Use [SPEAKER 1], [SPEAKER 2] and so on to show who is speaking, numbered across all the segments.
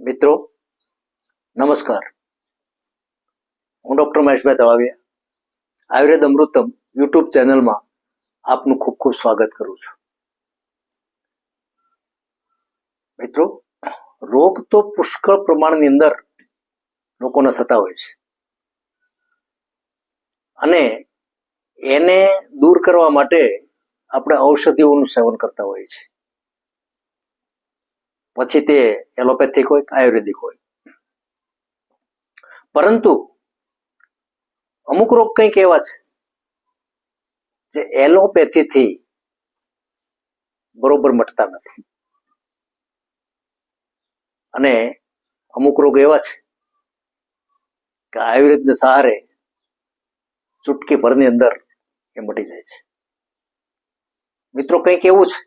[SPEAKER 1] મિત્રો, નમસ્કાર. હું ડૉક્ટર મહેશભાઈ તળાવિયા આયુર્વેદ અમૃતમ યુટ્યુબ ચેનલમાં આપનું ખૂબ ખૂબ સ્વાગત કરું છું. મિત્રો, રોગ તો પુષ્કળ પ્રમાણની અંદર લોકોને થતા હોય છે. અને એને દૂર કરવા માટે આપણે ઔષધિઓનું સેવન કરતા હોઈએ છીએ પછી તે એલોપેથિક હોય કે આયુર્વેદિક હોય. પરંતુ અમુક રોગ કંઈક એવા છે જે એલોપેથીથી બરોબર મટતા નથી. અને અમુક રોગ એવા છે કે આયુર્વેદને સહારે ચૂટકી ભરની અંદર એ મટી જાય છે. મિત્રો કંઈક એવું છે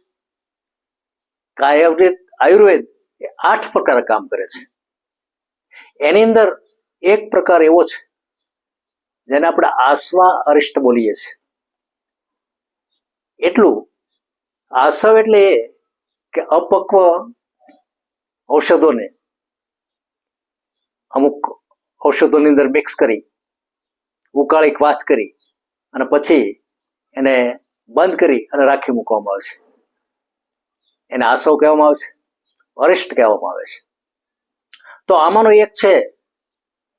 [SPEAKER 1] કે આયુર્વેદ આયુર્વેદ એ આઠ પ્રકારે કામ કરે છે. એની અંદર એક પ્રકાર એવો છે, જેને આપણે આસવા અરિષ્ટ બોલીએ છીએ. એટલું આસવ એટલે એ કે અપક્વ ઔષધોને અમુક ઔષધોની અંદર મિક્સ કરી, ઉકાળી, વાત કરી અને પછી એને બંધ કરી અને રાખી મૂકવામાં આવે છે. એને આસવ કહેવામાં આવે છે. અરિષ્ટ કહેવામાં આવે છે. તો આમાંનો એક છે,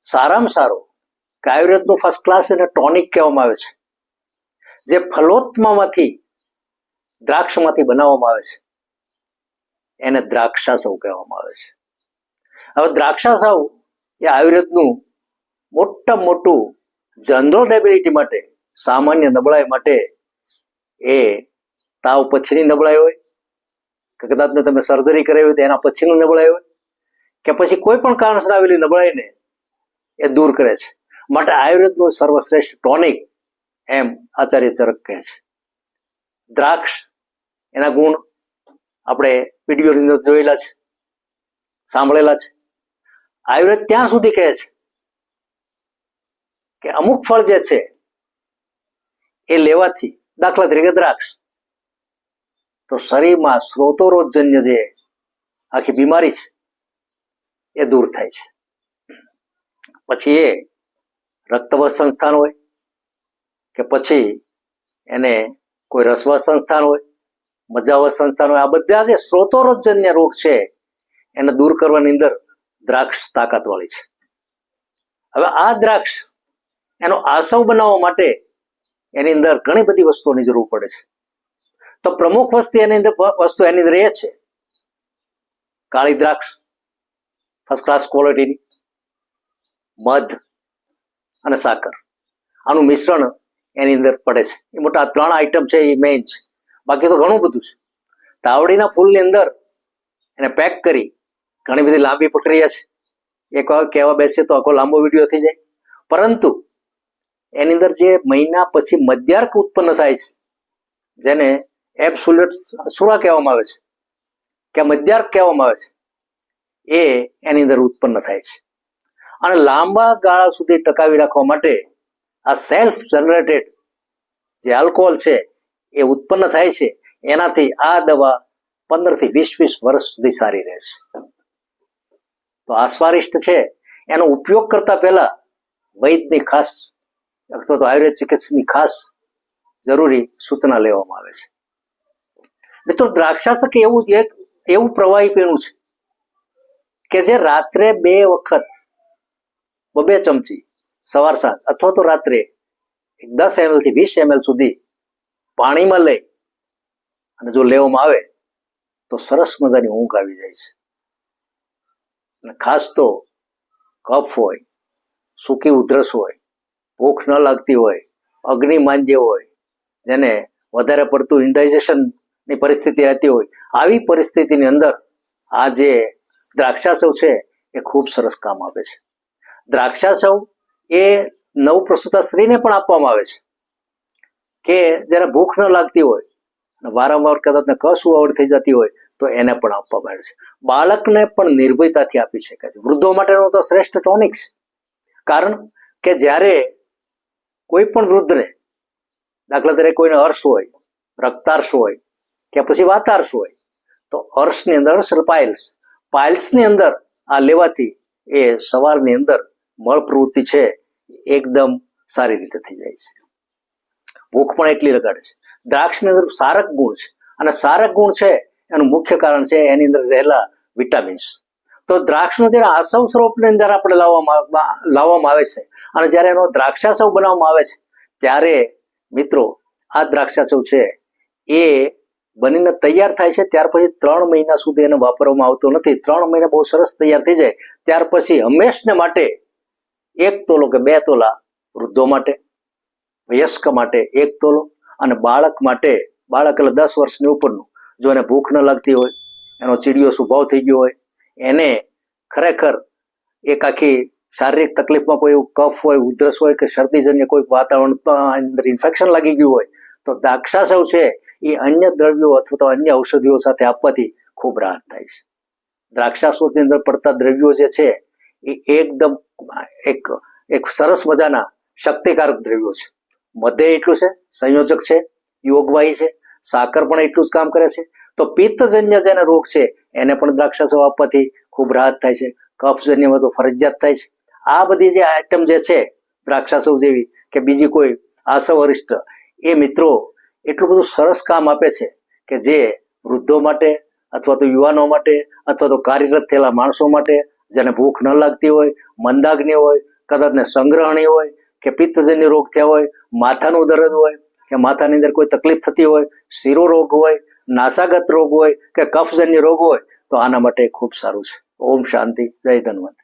[SPEAKER 1] સારામાં સારો કે આયુર્વેદનું ફર્સ્ટ ક્લાસ એને ટોનિક કહેવામાં આવે છે. જે ફલોત્મામાંથી, દ્રાક્ષમાંથી બનાવવામાં આવે છે. એને દ્રાક્ષાસવ કહેવામાં આવે છે. હવે દ્રાક્ષાસવ એ આયુર્વેદનું મોટા મોટું જનરલ ડેબિલિટી માટે, સામાન્ય નબળાઈ માટે એ તાવ પછીની નબળાઈ હોય કે કદાચ ને તમે સર્જરી કરાવી તો એના પછીનું નબળાઈ હોય? કે પછી કોઈ પણ કારણસર આવેલી નબળાઈને એ દૂર કરે છે? માટે આયુર્વેદનું સર્વશ્રેષ્ઠ ટોનિક એમ આચાર્ય ચરક કહે છે. દ્રાક્ષ, એના ગુણ આપણે પીડીઓની અંદર જોયેલા છે, સાંભળેલા છે. આયુર્વેદ ત્યાં સુધી કહે છે કે અમુક ફળ જે છે એ લેવાથી દાખલા તરીકે દ્રાક્ષ તો શરીરમાં સ્રોતોરોજન્ય જે આખી બીમારી છે, એ દૂર થાય છે. પછી એ રક્તવત સંસ્થાન હોય કે પછી એને કોઈ રસવત સંસ્થાન હોય, મજાવત સંસ્થાન હોય, આ બધા જે સ્રોતોરોજન્ય રોગ છે, એને દૂર કરવાની અંદર દ્રાક્ષ તાકાતવાળી છે. હવે આ દ્રાક્ષ એનો આસવ બનાવવા માટે એની અંદર ઘણી બધી વસ્તુઓની જરૂર પડે છે. તો પ્રમુખ વસ્તુ એની અંદર વસ્તુ એની અંદર એ છે. કાળી દ્રાક્ષ ફર્સ્ટ ક્લાસ ક્વોલિટીની મધ અને સાકર. આનું મિશ્રણ એની અંદર પડે છે. એ મોટા ત્રણ આઈટમ છે, એ મેઇન છે. બાકી તો ઘણું બધું છે. તાવડીના ફૂલની અંદર એને પેક કરી ઘણી બધી લાંબી પ્રક્રિયા છે. એક કહેવા બેસીએ તો આખો લાંબો વીડિયો થઈ જાય. પરંતુ એની અંદર જે મહિના પછી મધ્યાર્ક ઉત્પન્ન થાય છે, જેને એબ્સોલ્યુટ સુરા કહેવામાં આવે છે કે મધ્યાર્ક કહેવામાં આવે છે. એ એની અંદર ઉત્પન્ન થાય છે. અને લાંબા ગાળા સુધી ટકાવી રાખવા માટે આ સેલ્ફ જનરેટેડ જે આલ્કોહોલ છે એ ઉત્પન્ન થાય છે. એનાથી આ દવા પંદરથી વીસ વીસ વર્ષ સુધી સારી રહે છે. તો આ સ્વારિષ્ટ છે. એનો ઉપયોગ કરતા પહેલા વૈદની ખાસ અથવા તો આયુર્વેદ ચિકિત્સકની ખાસ જરૂરી સૂચના લેવામાં આવે છે. મિત્રો, દ્રાક્ષાસક એવું એક, એવું પ્રવાહી પીણું છે કે જે રાત્રે બે વખત બબે ચમચી સવાર સાંજ, અથવા તો રાત્રે દસ એમએલથી વીસ એમએલ સુધી પાણીમાં લઈ અને જો લેવામાં આવે, તો સરસ મજાની ઊંઘ આવી જાય છે. અને ખાસ તો કફ હોય, સૂકી ઉધરસ હોય, ભૂખ ન લાગતી હોય, અગ્નિ માંદ્ય હોય, જેને વધારે પડતું ઇન્ડાઇજેશનની પરિસ્થિતિ રહેતી હોય. આવી પરિસ્થિતિની અંદર આ જે દ્રાક્ષાસવ છે, એ ખૂબ સરસ કામ આપે છે. દ્રાક્ષાસવ એ નવપ્રસૂતા સ્ત્રીને પણ આપવામાં આવે છે. કે જ્યારે ભૂખ ન લાગતી હોય અને વારંવાર કદાચ કસુવાવડ થઈ જતી હોય, તો એને પણ આપવામાં આવે છે. બાળકને પણ નિર્ભયતાથી આપી શકાય છે. વૃદ્ધો માટેનો તો શ્રેષ્ઠ ટોનિક છે. કારણ કે જ્યારે કોઈ પણ વૃદ્ધને દાખલા તરીકે કોઈને હર્ષ હોય રક્તાર્શ હોય કે પછી વાતાર્શ હોય, તો અર્શની અંદર અર્શ પાઇલ્સ પાઇલ્સની અંદર આ લેવાથી એ સવારની અંદર મળ પ્રવૃત્તિ છે, એકદમ સારી રીતે થઈ જાય છે. ભૂખ પણ એટલી લગાડે છે. દ્રાક્ષની અંદર સારક ગુણ છે. અને સારક ગુણ છે, એનું મુખ્ય કારણ છે એની અંદર રહેલા વિટામિન્સ. તો દ્રાક્ષનો જ્યારે આસવ સ્વરૂપની અંદર આપણે લાવવામાં લાવવામાં આવે છે, અને જ્યારે એનો દ્રાક્ષાસવ બનાવવામાં આવે છે, ત્યારે મિત્રો, આ દ્રાક્ષાસવ છે એ બનીને તૈયાર થાય છે, ત્યાર પછી ત્રણ મહિના સુધી એને વાપરવામાં આવતો નથી. ત્રણ મહિના બહુ સરસ તૈયાર થઈ જાય. ત્યાર પછી હંમેશને માટે એક તોલો કે બે તોલા વૃદ્ધો માટે, વયસ્ક માટે એક તોલો અને બાળક માટે, બાળક એટલે દસ વર્ષની ઉપરનું. જો એને ભૂખ ન લાગતી હોય, એનો ચીડિયો સ્વભાવ થઈ ગયો હોય, એને ખરેખર એક આખી શારીરિક તકલીફમાં કોઈ કફ હોય, ઉધરસ હોય કે શરદીજન્ય કોઈ વાતાવરણ અંદર ઇન્ફેક્શન લાગી ગયું હોય તો દ્રાક્ષાસવ છે એ અન્ય દ્રવ્યો અથવા તો અન્ય ઔષધિઓ સાથે આપવાથી ખૂબ રાહત થાય છે. દ્રાક્ષાસોની અંદર પડતા દ્રવ્યો જે છે એ એકદમ એક એક સરસ મજાના શક્તિકારક દ્રવ્યો છે. મધ્ય એટલું છે, સંયોજક છે, યોગવાહી છે, સાકર પણ એટલું જ કામ કરે છે. તો પિત્તજન્ય જેને રોગ છે, એને પણ દ્રાક્ષાસો આપવાથી ખૂબ રાહત થાય છે. કફજન્યમાં તો ફરજિયાત થાય છે. આ બધી જે આઈટમ જે છે, દ્રાક્ષાસવ જેવી કે બીજી કોઈ આસવ અરિષ્ટ એ મિત્રો એટલું બધું સરસ કામ આપે છે કે જે વૃદ્ધો માટે અથવા તો યુવાનો માટે અથવા તો કાર્યરત થયેલા માણસો માટે જેને ભૂખ ન લાગતી હોય, મંદાગ્નિ હોય કદાચને સંગ્રહણી હોય કે પિત્તજન્ય રોગ થયા હોય, માથાનું દર્દ હોય કે માથાની અંદર કોઈ તકલીફ થતી હોય, શિરો રોગ હોય, નાસાગત રોગ હોય કે કફજન્ય રોગ હોય તો આના માટે ખૂબ સારું છે. ઓમ શાંતિ. જય ધન્વંત